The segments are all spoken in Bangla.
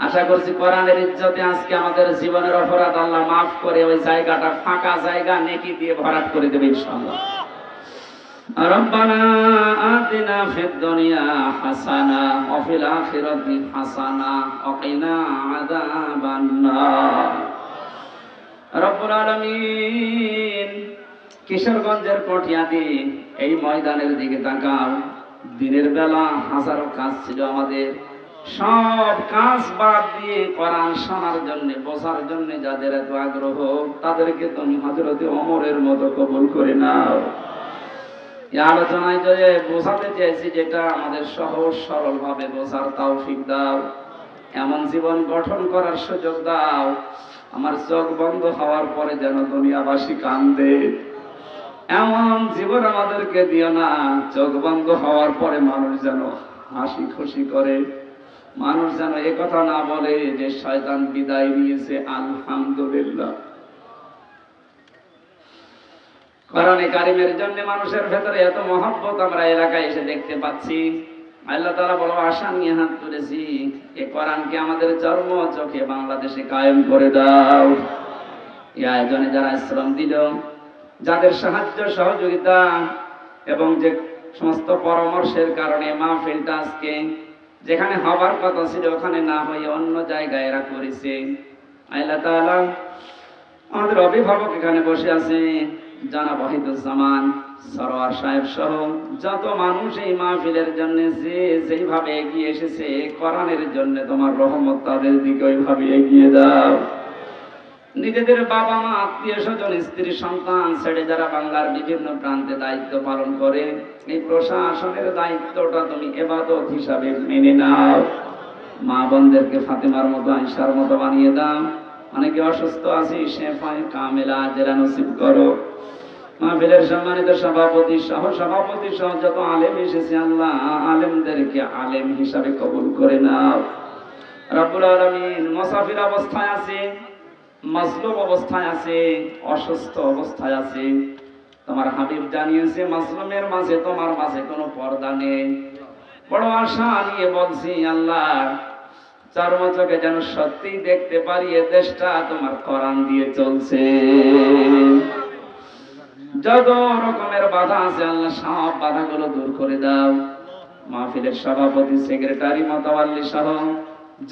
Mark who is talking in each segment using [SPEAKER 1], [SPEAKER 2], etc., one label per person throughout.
[SPEAKER 1] আশা করছি আজকে আমাদের জীবনের অপরাধ আল্লাহ মাফ করে ওই জায়গাটা ফাঁকা জায়গা নেকি দিয়ে ভরাট করে দেবে ইনশাআল্লাহ। ربنا آتنا في الدنيا حسنة وفي الآخرة حسنة وقنا عذاب النار রব্বুল আলামিন কিশোরগঞ্জের কটিয়াদি এই ময়দানের দিকে তাকাও দিনের বেলা হাজারো কাজ ছিল আমাদের সব কাজ বাদ দিয়ে কোরআন শোনার জন্য বসার জন্য যাদের এত আগ্রহ তাদেরকে তুমি হজরতে অমরের মতো কবুল করে নাও এই আলোচনায় যে বোঝাতে যেটা আমাদের সহজ সরল ভাবে বোঝার দাও। এমন জীবন গঠন করার সুযোগ দাও, আমার চোখ বন্ধ হওয়ার পরে যেন দুনিয়াবাসী কান্দে। এমন জীবন আমাদেরকে দিও না, চোখ বন্ধ হওয়ার পরে মানুষ যেন হাসি খুশি করে। মানুষ যেন কথা না বলে যে শয়তান বিদায় নিয়েছে, আলহামদুলিল্লাহ। কোরআনে কারিমের জন্য মানুষের ভেতরে এত মহব্বত আমরা এলাকায় এসে দেখতে পাচ্ছি। আল্লাহ তাআলা বড় আশা নিয়ে হাত তুলেছি এ কোরআনকে আমাদের চর্ম চোখে বাংলাদেশে কায়েম করে দাও। এই আয়োজনে যারা শ্রম দিল, যাদের সাহায্য সহযোগিতা এবং যে সমস্ত পরামর্শের কারণে মাহফিলটা আজকে যেখানে হবার কথা ছিল, ওখানে না হয়ে অন্য জায়গায় এরা করেছে। আল্লাহ তাআলা আমাদের অভিভাবক এখানে বসে আছে জানা ওয়াহিদুজ্জামান, সরোয়ার সাহেব সহ যত মানুষ এই মাহফিলের জন্য যে যেইভাবে এগিয়ে এসেছে, কোরআনের জন্য তোমার রহমত তাদের দিকে ওইভাবে এগিয়ে দাও। নিজেদের বাবা মা আত্মীয় স্বজন স্ত্রী, সন্তান ছেড়ে যারা বাংলার বিভিন্ন প্রান্তে দায়িত্ব পালন করে, এই প্রশাসনের দায়িত্বটা তুমি এবাদত হিসাবে মেনে নাও। মা বোনদেরকে ফাতেমার মতো আইসার মতো বানিয়ে দাও। অনেকে অসুস্থ আছি? শেফায় কামেলা জেরা নসিব করো। মাহফিলের সম্মানিত সভাপতি সহ সভাপতি সহ যত আলেম এসেছে আল্লাহ, আলেমদেরকে আলেম হিসাবে কবুল করে নাও। রব্বুল আলামিন মুসাফির অবস্থায় আছে, মাজলুম অবস্থায় আছে, অসুস্থ অবস্থায় আছে। তোমার হাবিব জানিয়েছে, মাজলুমের মাঝে তোমার মাঝে কোনো পর্দা নেই। বড় আশা নিয়ে বলছি, আল্লাহ চর্ম চোখে যেন সত্যি দেখতে পারি, এ দেশটা তোমার কোরআন দিয়ে চলছে। যত রকমের বাধা আছে, আল্লাহ সব বাধাগুলো দূর করে দাও। মাহফিলের সভাপতি, সেক্রেটারি মতাবাল্লি সহ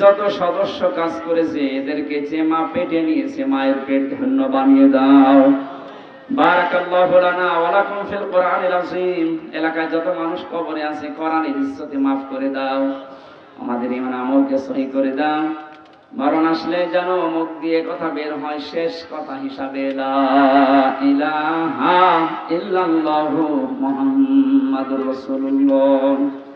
[SPEAKER 1] যত সদস্য কাজ করেছে, এদেরকে যে মা পেটে নিয়েছে, মায়ের পেট ধন্য বানিয়ে দাও। এলাকায় যত মানুষ কবরে আছে, কোরআনের ইজ্জতে maaf করে দাও। আমাদের ইমান আমলকে সহি করে দাও। মরণ আসলে যেন মুখ দিয়ে কথা বের হয়, শেষ কথা হিসাবে ইলাহা ইল্লাল্লাহু মুহাম্মাদুর রাসূলুল্লাহ।